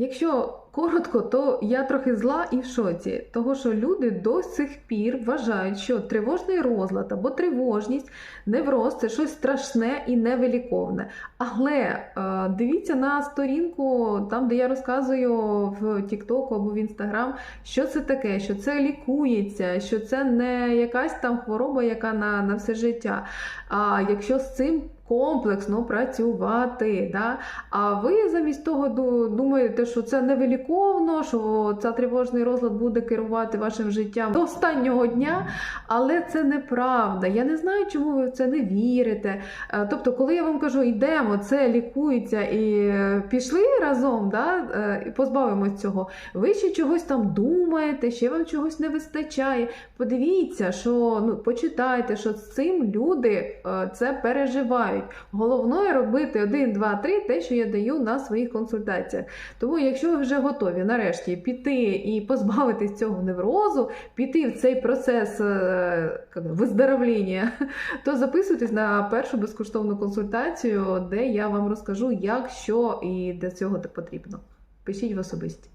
Якщо коротко, то я трохи зла і в шоці, того що люди до сих пір вважають, що тривожний розлад або тривожність, невроз це щось страшне і невиліковне. Але е, дивіться на сторінку, там де я розказую в TikTok або в Instagram, що це таке, що це лікується, що це не якась там хвороба, яка на, на все життя. А якщо з цим комплексно працювати, да? а ви замість того ду- думаєте, що це невиліковно, що цей тривожний розлад буде керувати вашим життям до останнього дня, але це неправда. Я не знаю, чому ви в це не вірите. Е, Тобто, коли я вам кажу, йдемо, це лікується і е, пішли разом, да, е, і позбавимось цього, ви ще чогось там думаєте, ще вам чогось не вистачає. Подивіться, що ну почитайте, що з цим люди це переживають. Головне робити один, два, три, те, що я даю на своїх консультаціях. Тому, якщо ви вже готові нарешті піти і позбавитись цього неврозу, піти в цей процес як то записуйтесь на першу безкоштовну консультацію, де я вам розкажу, як, що і для цього потрібно. Пишіть в особисті.